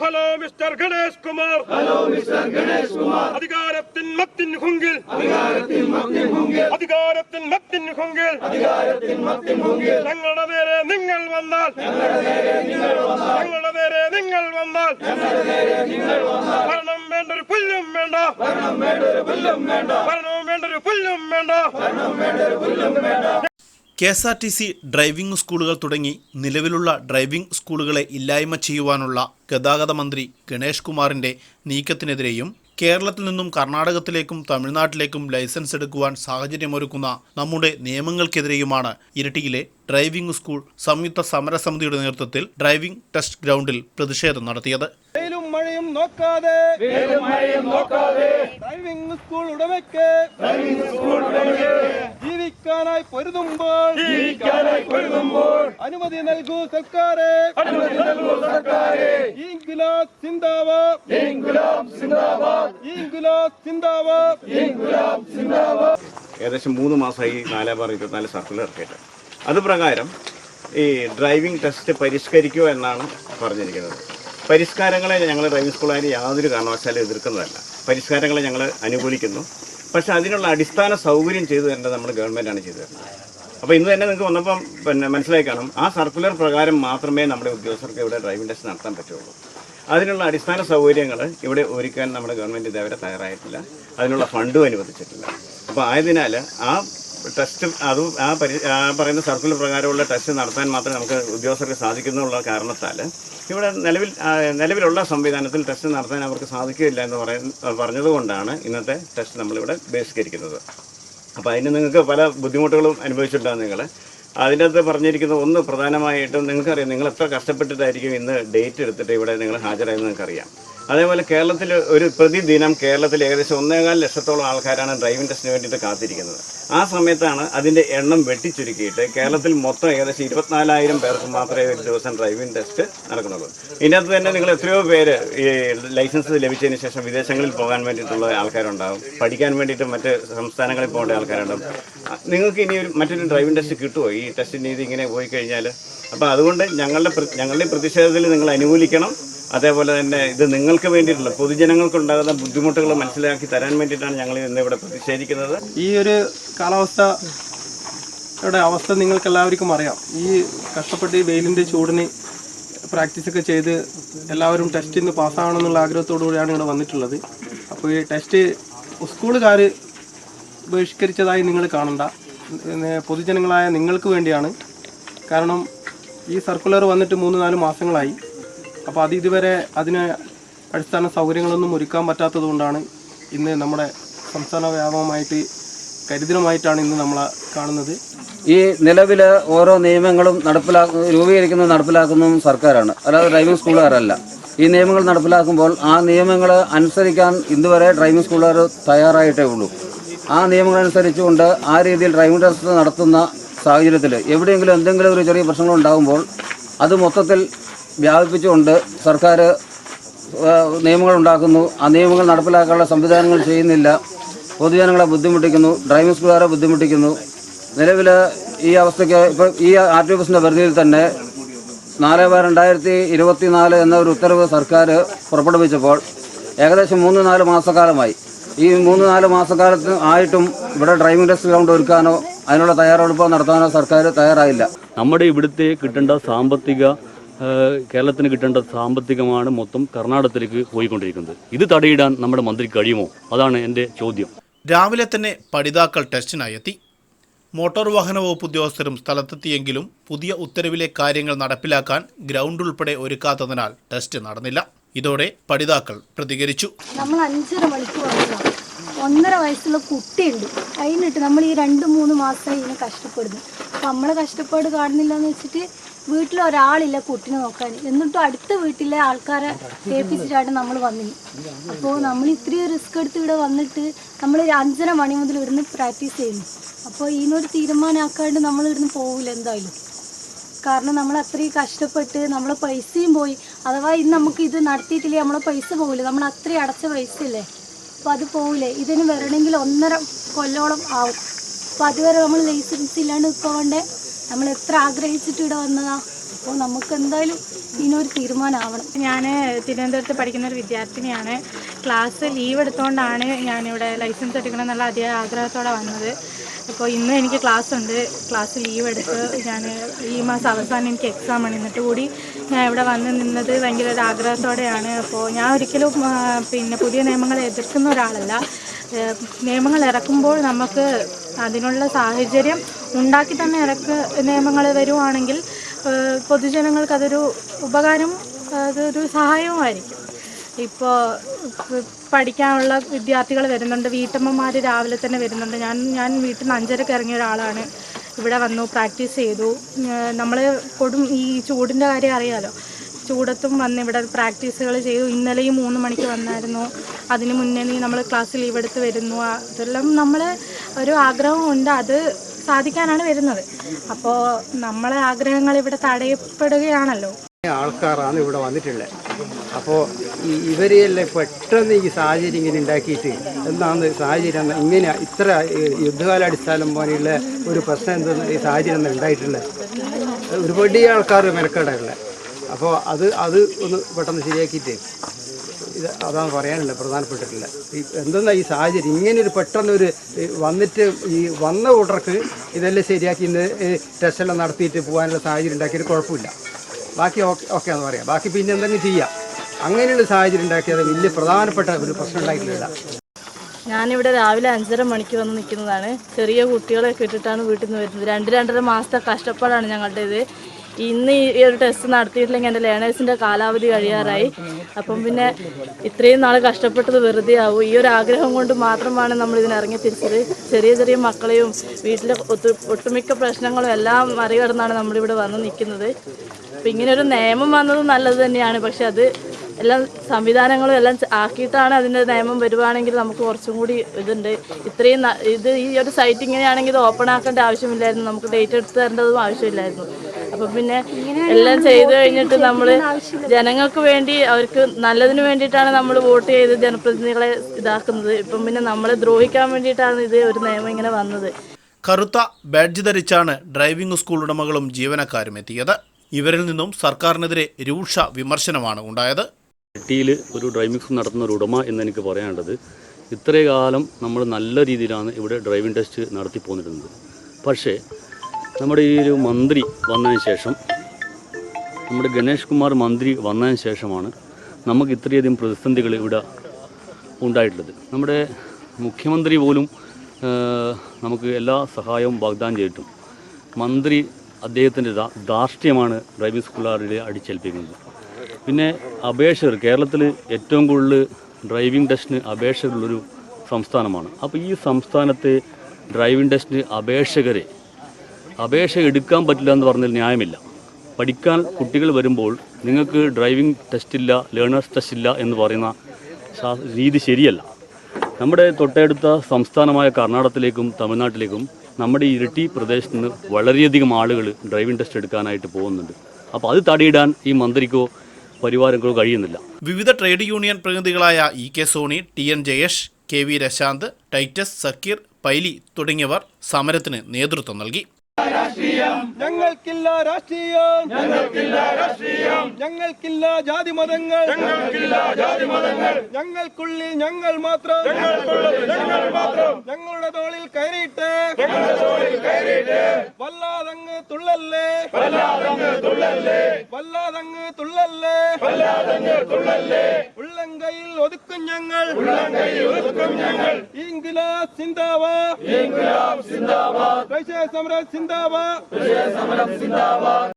Hello mister Ganesh Kumar. Hello mister Ganesh Kumar. അധികാരത്തിൻ മത്തിൻ ഹുങ്കിൽ. അധികാരത്തിൻ മത്തിൻ ഹുങ്കിൽ. അധികാരത്തിൻ മത്തിൻ ഹുങ്കിൽ. അധികാരത്തിൻ മത്തിൻ ഹുങ്കിൽ. ഞങ്ങളുടെ നേരെ നിങ്ങൾ വന്നാൽ. ഞങ്ങളുടെ നേരെ നിങ്ങൾ വന്നാൽ. ഞങ്ങളുടെ നേരെ നിങ്ങൾ വന്നാൽ. ഞങ്ങളുടെ നേരെ നിങ്ങൾ വന്നാൽ. ഭരണം വേണ്ട ഒരു പുല്ലും വേണ്ട. ഭരണം വേണ്ട. ഒരു പുല്ലും വേണ്ട. ഭരണം വേണ്ട ഒരു പുല്ലും വേണ്ട. K S R T C driving സ്കൂളുകൾ തുടങ്ങി നിലവിലുള്ള ഡ്രൈവിംഗ് സ്കൂളുകളെ ഇല്ലായ്മ ചെയ്യുവാനുള്ള ഗതാഗത മന്ത്രി ഗണേഷ് കുമാറിന്റെ നീക്കത്തിനെതിരെയും കേരളത്തിൽ നിന്നും കർണാടകത്തിലേക്കും തമിഴ്നാട്ടിലേക്കും ലൈസൻസ് എടുക്കുവാൻ സാഹചര്യമൊരുക്കുന്ന നമ്മുടെ നിയമങ്ങൾക്കെതിരെയുമാണ് ഇരട്ടിയിലെ ഡ്രൈവിംഗ് സ്കൂൾ സംയുക്ത സമരസമിതിയുടെ നേതൃത്വത്തിൽ ഡ്രൈവിംഗ് ടെസ്റ്റ് ഗ്രൗണ്ടിൽ പ്രതിഷേധം നടത്തിയത്. മഴയും നോക്കാതെ. ഡ്രൈവിംഗ് സ്കൂൾ ഉടമയ്ക്ക്. ജീവിക്കാനായി പൊരുതുമ്പോൾ അനുമതി നൽകൂ സർക്കാരെ. ഇൻകുലാബ് സിന്ദാബാദ്. ഇൻകുലാബ് സിന്ദാബാദ്. ഏകദേശം മൂന്ന് മാസമായി നാലാം ബാർ ഇരുപത്തിനാല് സർക്കുലർ ഇറക്കിയിട്ട്. അത് പ്രകാരം ഈ ഡ്രൈവിംഗ് ടെസ്റ്റ് പരിഷ്കരിക്കുക എന്നാണ് പറഞ്ഞിരിക്കുന്നത്. പരിഷ്കാരങ്ങളെ ഞങ്ങൾ ഡ്രൈവിംഗ് സ്കൂളായാലും യാതൊരു കാരണവശാലും എതിർക്കുന്നതല്ല. പരിഷ്കാരങ്ങളെ ഞങ്ങൾ അനുകൂലിക്കുന്നു. പക്ഷേ അതിനുള്ള അടിസ്ഥാന സൗകര്യം ചെയ്തു തരേണ്ടത് നമ്മുടെ ഗവൺമെന്റാണ് ചെയ്തു തരുന്നത്. അപ്പോൾ ഇന്ന് തന്നെ നിങ്ങൾക്ക് വന്നപ്പം പിന്നെ മനസ്സിലായി കാണും ആ സർക്കുലർ പ്രകാരം മാത്രമേ നമ്മുടെ ഉദ്യോഗസ്ഥർക്ക് ഇവിടെ ഡ്രൈവിംഗ് ടെസ്റ്റ് നടത്താൻ പറ്റുള്ളൂ. അതിനുള്ള അടിസ്ഥാന സൗകര്യങ്ങൾ ഇവിടെ ഒരുക്കാൻ നമ്മുടെ ഗവൺമെന്റ് ഇതേവരെ തയ്യാറായിട്ടില്ല. അതിനുള്ള ഫണ്ടും അനുവദിച്ചിട്ടില്ല. അപ്പോൾ ആയതിനാൽ ആ ടെസ്റ്റ് അത് ആ പരി ആ പറയുന്ന സർക്കുലർ പ്രകാരമുള്ള ടെസ്റ്റ് നടത്താൻ മാത്രമേ നമുക്ക് ഉദ്യോഗസ്ഥർക്ക് സാധിക്കുന്നുള്ള കാരണത്താൽ ഇവിടെ നിലവിൽ നിലവിലുള്ള സംവിധാനത്തിൽ ടെസ്റ്റ് നടത്താൻ അവർക്ക് സാധിക്കില്ല എന്ന് പറയുന്ന പറഞ്ഞതുകൊണ്ടാണ് ഇന്നത്തെ ടെസ്റ്റ് നമ്മളിവിടെ ബഹിഷ്കരിക്കുന്നത്. അപ്പോൾ അതിന് നിങ്ങൾക്ക് പല ബുദ്ധിമുട്ടുകളും അനുഭവിച്ചിട്ടുണ്ടാകും നിങ്ങൾ അതിന്റെ അകത്ത് പറഞ്ഞിരിക്കുന്ന ഒന്ന് പ്രധാനമായിട്ടും നിങ്ങൾക്കറിയാം നിങ്ങൾ എത്ര കഷ്ടപ്പെട്ടിട്ടായിരിക്കും ഇന്ന് ഡേറ്റ് എടുത്തിട്ട് ഇവിടെ നിങ്ങൾ ഹാജരായെന്ന് നിങ്ങൾക്കറിയാം. അതേപോലെ കേരളത്തിൽ ഒരു പ്രതിദിനം കേരളത്തിൽ ഏകദേശം ഒന്നേകാൽ ലക്ഷത്തോളം ആൾക്കാരാണ് ഡ്രൈവിംഗ് ടെസ്റ്റിന് വേണ്ടിയിട്ട് കാത്തിരിക്കുന്നത്. ആ സമയത്താണ് അതിന്റെ എണ്ണം വെട്ടിച്ചുരുക്കിയിട്ട് കേരളത്തിൽ മൊത്തം ഏകദേശം ഇരുപത്തിനാലായിരം പേർക്ക് മാത്രമേ ഒരു ദിവസം ഡ്രൈവിംഗ് ടെസ്റ്റ് നടക്കുന്നുള്ളൂ. ഇതിനകത്ത് തന്നെ നിങ്ങൾ എത്രയോ പേര് ഈ ലൈസൻസ് ലഭിച്ചതിന് ശേഷം വിദേശങ്ങളിൽ പോകാൻ വേണ്ടിയിട്ടുള്ള ആൾക്കാരുണ്ടാവും. പഠിക്കാൻ വേണ്ടിയിട്ട് മറ്റ് സംസ്ഥാനങ്ങളിൽ പോകേണ്ട ആൾക്കാരുണ്ടാവും. നിങ്ങൾക്ക് ഇനി ഒരു മറ്റൊരു ഡ്രൈവിംഗ് ടെസ്റ്റ് കിട്ടുമോ ഈ ടെസ്റ്റിന് ഇത് ഇങ്ങനെ പോയി കഴിഞ്ഞാൽ അപ്പോൾ അതുകൊണ്ട് ഞങ്ങളുടെ ഞങ്ങളുടെ പ്രതിഷേധത്തിൽ നിങ്ങൾ അനുകൂലിക്കണം. അതേപോലെ തന്നെ ഇത് നിങ്ങൾക്ക് വേണ്ടിയിട്ടുള്ള പൊതുജനങ്ങൾക്ക് ഉണ്ടാകുന്ന ബുദ്ധിമുട്ടുകൾ മനസ്സിലാക്കി തരാൻ വേണ്ടിയിട്ടാണ് ഞങ്ങൾ ഇന്ന് ഇവിടെ പ്രതിഷേധിക്കുന്നത്. ഈ ഒരു കാലാവസ്ഥ യുടെ അവസ്ഥ നിങ്ങൾക്ക് എല്ലാവർക്കും അറിയാം. ഈ കഷ്ടപ്പെട്ട് ഈ വെയിലിന്റെ ചൂടിന് പ്രാക്ടീസൊക്കെ ചെയ്ത് എല്ലാവരും ടെസ്റ്റിൽ നിന്ന് പാസ്സാവണമെന്നുള്ള ആഗ്രഹത്തോടു കൂടിയാണ് ഇവിടെ വന്നിട്ടുള്ളത്. അപ്പോൾ ഈ ടെസ്റ്റ് സ്കൂളുകാർ ബഹിഷ്കരിച്ചതായി നിങ്ങൾ കാണണ്ട. പൊതുജനങ്ങളായ നിങ്ങൾക്ക് വേണ്ടിയാണ്. കാരണം ഈ സർക്കുലർ വന്നിട്ട് മൂന്ന് നാല് മാസങ്ങളായി. അപ്പോൾ അത് ഇതുവരെ അതിന് അടിസ്ഥാന സൗകര്യങ്ങളൊന്നും ഒരുക്കാൻ പറ്റാത്തത് കൊണ്ടാണ് ഇന്ന് നമ്മുടെ സംസ്ഥാന വ്യാപകമായിട്ട് കരുതലുമായിട്ടാണ് ഇന്ന് നമ്മൾ കാണുന്നത്. ഈ നിലവിൽ ഓരോ നിയമങ്ങളും നടപ്പിലാക്കുന്ന രൂപീകരിക്കുന്നതും നടപ്പിലാക്കുന്നതും സർക്കാരാണ്. അല്ലാതെ ഡ്രൈവിംഗ് സ്കൂളുകാരല്ല ഈ നിയമങ്ങൾ നടപ്പിലാക്കുമ്പോൾ ആ നിയമങ്ങൾ അനുസരിക്കാൻ ഇതുവരെ ഡ്രൈവിംഗ് സ്കൂളുകാർ തയ്യാറായിട്ടേ ഉള്ളൂ. ആ നിയമങ്ങൾ അനുസരിച്ചുകൊണ്ട് ആ രീതിയിൽ ഡ്രൈവിംഗ് ടെസ്റ്റ് നടത്തുന്ന സാഹചര്യത്തിൽ എവിടെയെങ്കിലും എന്തെങ്കിലും ഒരു ചെറിയ പ്രശ്നങ്ങൾ ഉണ്ടാകുമ്പോൾ അത് മൊത്തത്തിൽ വ്യാപിപ്പിച്ചുകൊണ്ട് സർക്കാർ നിയമങ്ങൾ ഉണ്ടാക്കുന്നു. ആ നിയമങ്ങൾ നടപ്പിലാക്കാനുള്ള സംവിധാനങ്ങൾ ചെയ്യുന്നില്ല. പൊതുജനങ്ങളെ ബുദ്ധിമുട്ടിക്കുന്നു. ഡ്രൈവിംഗ് സ്കൂളുകാരെ ബുദ്ധിമുട്ടിക്കുന്നു. നിലവിൽ ഈ അവസ്ഥയ്ക്ക് ഇപ്പോൾ ഈ ആർ ടി ഓഫീസിന്റെ പരിധിയിൽ തന്നെ നാല് ബാർ രണ്ടായിരത്തി ഇരുപത്തി നാല് എന്ന ഒരു ഉത്തരവ് സർക്കാർ പുറപ്പെടുവിച്ചപ്പോൾ ഏകദേശം മൂന്ന് നാല് മാസക്കാലമായി. ഈ മൂന്ന് നാല് മാസക്കാലത്ത് ആയിട്ടും ഇവിടെ ഡ്രൈവിംഗ് ടെസ്റ്റ് ഗ്രൗണ്ട് ഒരുക്കാനോ അതിനുള്ള തയ്യാറെടുപ്പോ നടത്താനോ സർക്കാർ തയ്യാറായില്ല. നമ്മുടെ ഇവിടുത്തെ കിട്ടേണ്ട സാമ്പത്തിക കേരളത്തിന് കിട്ടേണ്ട സാമ്പത്തികമാണ് മൊത്തം കർണാടകത്തിലേക്ക് പോയിക്കൊണ്ടിരിക്കുന്നത്. ഇത് തടയിടാൻ നമ്മുടെ മന്ത്രി കഴിയുമോ? അതാണ് എന്റെ ചോദ്യം. രാവിലെ തന്നെ പഠിതാക്കൾ ടെസ്റ്റിനായി എത്തി. മോട്ടോർ വാഹന വകുപ്പ് ഉദ്യോഗസ്ഥരും സ്ഥലത്തെത്തിയെങ്കിലും പുതിയ ഉത്തരവിലെ കാര്യങ്ങൾ നടപ്പിലാക്കാൻ ഗ്രൗണ്ട് ഉൾപ്പെടെ ഒരുക്കാത്തതിനാൽ ടെസ്റ്റ് നടന്നില്ല. ഇതോടെ പഠിതാക്കൾ പ്രതികരിച്ചു. നമ്മൾ അഞ്ചര മണിക്ക് വന്നതാണ് ഒന്നര വയസ്സുള്ള കുട്ടിയുണ്ട്. അതിനിട്ട് നമ്മൾ ഈ രണ്ട് മൂന്ന് മാസമായി ഇതിന് കഷ്ടപ്പെടുന്നു. അപ്പം നമ്മളെ കഷ്ടപ്പാട് കാണുന്നില്ല എന്ന് വെച്ചിട്ട് വീട്ടിൽ ഒരാളില്ല കുട്ടിനെ നോക്കാൻ. എന്നിട്ടും അടുത്ത വീട്ടിലെ ആൾക്കാരെ ഏൽപ്പിച്ചിട്ടാണ് നമ്മൾ വന്നത് അപ്പോൾ നമ്മൾ ഇത്രയും റിസ്ക് എടുത്ത് ഇവിടെ വന്നിട്ട് നമ്മൾ അഞ്ചര മണി മുതൽ ഇവിടുന്ന് പ്രാക്ടീസ് ചെയ്യുന്നു. അപ്പോൾ ഇതിനൊരു തീരുമാനമാക്കാണ്ട് നമ്മൾ ഇവിടുന്ന് പോകില്ല എന്തായാലും. കാരണം നമ്മൾ അത്രയും കഷ്ടപ്പെട്ട് നമ്മളെ പൈസയും പോയി. അഥവാ ഇന്ന് നമുക്ക് ഇത് നടത്തിയിട്ടില്ലേ നമ്മളെ പൈസ പോകില്ല നമ്മൾ അത്രയും അടച്ച പൈസ അല്ലേ അപ്പോൾ അത് പോകില്ലേ ഇതിന് വരണമെങ്കിൽ ഒന്നര കൊല്ലോളം ആവും. അപ്പോൾ അതുവരെ നമ്മൾ ലൈസൻസ് ഇല്ലാണ്ട് പോകണ്ടേ നമ്മൾ എത്ര ആഗ്രഹിച്ചിട്ട് ഇവിടെ വന്നതാ? അപ്പോൾ നമുക്ക് എന്തായാലും ഇതിനൊരു തീരുമാനമാവണം. ഞാൻ തിരുവനന്തപുരത്ത് പഠിക്കുന്ന ഒരു വിദ്യാർത്ഥിനിയാണ്. ക്ലാസ് ലീവ് എടുത്തുകൊണ്ടാണ് ഞാനിവിടെ ലൈസൻസ് എടുക്കണം എന്നുള്ള ആഗ്രഹത്തോടെ വന്നത്. അപ്പോൾ ഇന്ന് എനിക്ക് ക്ലാസ് ഉണ്ട് ക്ലാസ് ലീവ് എടുത്ത് ഞാൻ ഈ മാസം അവസാനം എനിക്ക് എക്സാം ആണ്. എന്നിട്ട് കൂടി ഞാൻ ഇവിടെ വന്ന് നിന്നത് ഭയങ്കര ഒരു ആഗ്രഹത്തോടെയാണ്. അപ്പോൾ ഞാൻ ഒരിക്കലും പിന്നെ പുതിയ നിയമങ്ങളെ എതിർക്കുന്ന ഒരാളല്ല. നിയമങ്ങൾ ഇറക്കുമ്പോൾ നമുക്ക് അതിനുള്ള സാഹചര്യം ഉണ്ടാക്കി തന്നെ ഇറക്ക് നിയമങ്ങൾ വരുവാണെങ്കിൽ പൊതുജനങ്ങൾക്ക് അതൊരു ഉപകാരം അതൊരു സഹായവുമായിരിക്കും. ഇപ്പോൾ പഠിക്കാനുള്ള വിദ്യാർത്ഥികൾ വരുന്നുണ്ട് വീട്ടമ്മമാർ രാവിലെ തന്നെ വരുന്നുണ്ട്. ഞാൻ ഞാൻ വീട്ടിൽ നിന്ന് അഞ്ചരക്ക് ഇറങ്ങിയ ഒരാളാണ്. ഇവിടെ വന്നു പ്രാക്ടീസ് ചെയ്തു. നമ്മൾ കൊടും ഈ ചൂടിന്റെ കാര്യം അറിയാലോ. ചൂടത്തും വന്ന് ഇവിടെ പ്രാക്ടീസുകൾ ചെയ്തു. ഇന്നലെയും മൂന്ന് മണിക്ക് വന്നായിരുന്നു. അതിന് മുന്നേ നമ്മൾ ക്ലാസ് ലീവ് എടുത്ത് വരുന്നു. അതെല്ലാം നമ്മൾ ഒരു ആഗ്രഹമുണ്ട് അത് സാധിക്കാനാണ് വരുന്നത്. അപ്പോൾ നമ്മളെ ആഗ്രഹങ്ങൾ ഇവിടെ തടയപ്പെടുകയാണല്ലോ. ആൾക്കാരാണ് ഇവിടെ വന്നിട്ടുള്ളത് അപ്പോൾ ഈ ഇവരെല്ലാം പെട്ടെന്ന് ഈ സാഹചര്യം ഇങ്ങനെ ഉണ്ടാക്കിയിട്ട് എന്താണ് സാഹചര്യം ഇങ്ങനെ ഇത്ര യുദ്ധകാലാടിസ്ഥാനം പോലെയുള്ള ഒരു പ്രശ്നം എന്തെന്ന് ഈ സാഹചര്യം എന്താ ഉണ്ടായിട്ടുള്ളത് ഒരുപാട് ആൾക്കാർ മെനക്കേടായിട്ടുള്ളത് അപ്പോൾ അത് അത് ഒന്ന് പെട്ടെന്ന് ശരിയാക്കിയിട്ട് ഇത് അതാണ് പറയാനുള്ളത് പ്രധാനപ്പെട്ടിട്ടുള്ളത്. ഈ എന്തെന്നാ ഈ സാഹചര്യം? ഇങ്ങനെ ഒരു പെട്ടെന്ന് ഒരു വന്നിട്ട് ഈ വന്ന ഓർഡർക്ക് ഇതെല്ലാം ശരിയാക്കി ഇന്ന് ടെസ്റ്റെല്ലാം നടത്തിയിട്ട് പോകാനുള്ള സാഹചര്യം ഉണ്ടാക്കിയിട്ട് കുഴപ്പമില്ല. ബാക്കി ഓക്കെ ഓക്കെ എന്ന് പറയാം. ബാക്കി പിന്നെ എന്തെങ്കിലും ചെയ്യാം. അങ്ങനെയുള്ള സാഹചര്യം ഉണ്ടാക്കിയത് വലിയ പ്രധാനപ്പെട്ട ഒരു പ്രശ്നം ഉണ്ടായിട്ടില്ല. ഞാനിവിടെ രാവിലെ അഞ്ചര മണിക്ക് വന്ന് നിൽക്കുന്നതാണ്. ചെറിയ കുട്ടികളെ ഇട്ടിട്ടാണ് വീട്ടിൽ നിന്ന് വരുന്നത്. രണ്ട് രണ്ടര മാസത്തെ കഷ്ടപ്പാടാണ് ഞങ്ങളുടേത്. ഇന്ന് ഈ ഒരു ടെസ്റ്റ് നടത്തിയിട്ടില്ലെങ്കിൽ എന്റെ ലേണേഴ്സിന്റെ കാലാവധി കഴിയാറായി. അപ്പം പിന്നെ ഇത്രയും നാൾ കഷ്ടപ്പെട്ടത് വെറുതെ ആവും. ഈ ഒരു ആഗ്രഹം കൊണ്ട് മാത്രമാണ് നമ്മൾ ഇതിനിറങ്ങി തിരിച്ചത്. ചെറിയ ചെറിയ മക്കളെയും വീട്ടിലെ ഒട്ടുമിക്ക പ്രശ്നങ്ങളും എല്ലാം മറികടന്നാണ് നമ്മളിവിടെ വന്ന് നിൽക്കുന്നത്. അപ്പം ഇങ്ങനെ ഒരു നിയമം വന്നത് നല്ലത് തന്നെയാണ്. പക്ഷെ അത് എല്ലാം സംവിധാനങ്ങളും എല്ലാം ആക്കിയിട്ടാണ് അതിന്റെ നിയമം വരുവാണെങ്കിൽ നമുക്ക് കുറച്ചും കൂടി ഇതുണ്ട്. ഇത്രയും ഇത് ഈ ഒരു സൈറ്റ് ഇങ്ങനെയാണെങ്കിൽ ഇത് ഓപ്പൺ ആക്കേണ്ട ആവശ്യമില്ലായിരുന്നു. നമുക്ക് ഡേറ്റ് എടുത്ത് തരേണ്ടതും ആവശ്യമില്ലായിരുന്നു. അപ്പം പിന്നെ എല്ലാം ചെയ്തു കഴിഞ്ഞിട്ട് നമ്മൾ ജനങ്ങൾക്ക് വേണ്ടി അവർക്ക് നല്ലതിന് വേണ്ടിയിട്ടാണ് നമ്മൾ വോട്ട് ചെയ്ത് ജനപ്രതിനിധികളെ ഇതാക്കുന്നത്. ഇപ്പം പിന്നെ നമ്മളെ ദ്രോഹിക്കാൻ വേണ്ടിയിട്ടാണ് ഇത് ഒരു നിയമം ഇങ്ങനെ വന്നത്. കറുത്ത ബാഡ്ജ് ധരിച്ചാണ് ഡ്രൈവിംഗ് സ്കൂൾ ഉടമകളും ജീവനക്കാരും എത്തിയത്. ഇവരിൽ നിന്നും സർക്കാരിനെതിരെ രൂക്ഷ വിമർശനമാണ് ഉണ്ടായത്. ടിയിൽ ഒരു ഡ്രൈവിംഗ് സ്കൂൾ നടത്തുന്ന ഒരു ഉടമ എന്ന് എനിക്ക് പറയാനുള്ളത് ഇത്രയും കാലം നമ്മൾ നല്ല രീതിയിലാണ് ഇവിടെ ഡ്രൈവിംഗ് ടെസ്റ്റ് നടത്തി പോന്നിരുന്നത്. പക്ഷേ നമ്മുടെ ഈ ഒരു മന്ത്രി വന്നതിന് ശേഷം നമ്മുടെ ഗണേഷ് കുമാർ മന്ത്രി വന്നതിന് ശേഷമാണ് നമുക്ക് ഇത്രയധികം പ്രതിസന്ധികൾ ഇവിടെ ഉണ്ടായിട്ടുള്ളത്. നമ്മുടെ മുഖ്യമന്ത്രി പോലും നമുക്ക് എല്ലാ സഹായവും വാഗ്ദാനം ചെയ്തിട്ടും മന്ത്രി അദ്ദേഹത്തിന്റെ ധാർഷ്ട്യമാണ് ഡ്രൈവിംഗ് സ്കൂളുകാരുടെ അടിച്ചേൽപ്പിക്കുന്നത്. പിന്നെ അപേക്ഷകർ കേരളത്തിൽ ഏറ്റവും കൂടുതൽ ഡ്രൈവിംഗ് ടെസ്റ്റിന് അപേക്ഷകളുള്ളൊരു സംസ്ഥാനമാണ്. അപ്പോൾ ഈ സംസ്ഥാനത്തെ ഡ്രൈവിംഗ് ടെസ്റ്റിന് അപേക്ഷകരെ അപേക്ഷ എടുക്കാൻ പറ്റില്ല എന്ന് പറഞ്ഞാൽ ന്യായമില്ല. പഠിക്കാൻ കുട്ടികൾ വരുമ്പോൾ നിങ്ങൾക്ക് ഡ്രൈവിംഗ് ടെസ്റ്റ് ഇല്ല ലേണേഴ്സ് ടെസ്റ്റ് ഇല്ല എന്ന് പറയുന്ന രീതി ശരിയല്ല. നമ്മുടെ തൊട്ടടുത്ത സംസ്ഥാനമായ കർണാടകത്തിലേക്കും തമിഴ്നാട്ടിലേക്കും നമ്മുടെ ഇരിട്ടി പ്രദേശത്ത് നിന്ന് വളരെയധികം ആളുകൾ ഡ്രൈവിംഗ് ടെസ്റ്റ് എടുക്കാനായിട്ട് പോകുന്നുണ്ട്. അപ്പോൾ അത് തടയിടാൻ ഈ മന്ത്രിക്കോ പരിവാരങ്ങൾക്കോ കഴിയുന്നില്ല. വിവിധ trade union പ്രതിനിധികളായ E K Soni T N Jayesh K V Rashanth Titus Sakkeer Paily തുടങ്ങിയവർ സമരത്തിന് നേതൃത്വം നൽകി. ഞങ്ങൾക്കില്ല രാഷ്ട്രീയം. ഞങ്ങൾക്കില്ല രാഷ്ട്രീയം. ഞങ്ങൾക്കില്ല ജാതി മതങ്ങൾ ഞങ്ങൾക്കില്ല ജാതി മതങ്ങൾ ഞങ്ങൾക്കുള്ളിൽ ഞങ്ങൾ മാത്രം. ഞങ്ങൾക്കുള്ളിൽ ഞങ്ങൾ മാത്രം. ഞങ്ങളുടെ തോളിൽ കയറിയിട്ട്. ഞങ്ങളുടെ തോളിൽ കയറിയിട്ട്. വല്ലാതങ്ങ് തുള്ളല്ലേ. വല്ലാതങ്ങ് തുള്ളല്ലേ. വല്ലാതങ്ങ് തുള്ളല്ലേ. വല്ലാതങ്ങ് തുള്ളല്ലേ. ഉള്ളങ്കയിൽ ഒതുക്കും ഞങ്ങൾ. ഉള്ളങ്കയിൽ ഒതുക്കും ഞങ്ങൾ. ഇൻഗുലാബ് സിന്ദാബാദ്. ഇൻഗുലാബ് സിന്ദാബാദ്. സമര സിന്ദാബാദ്.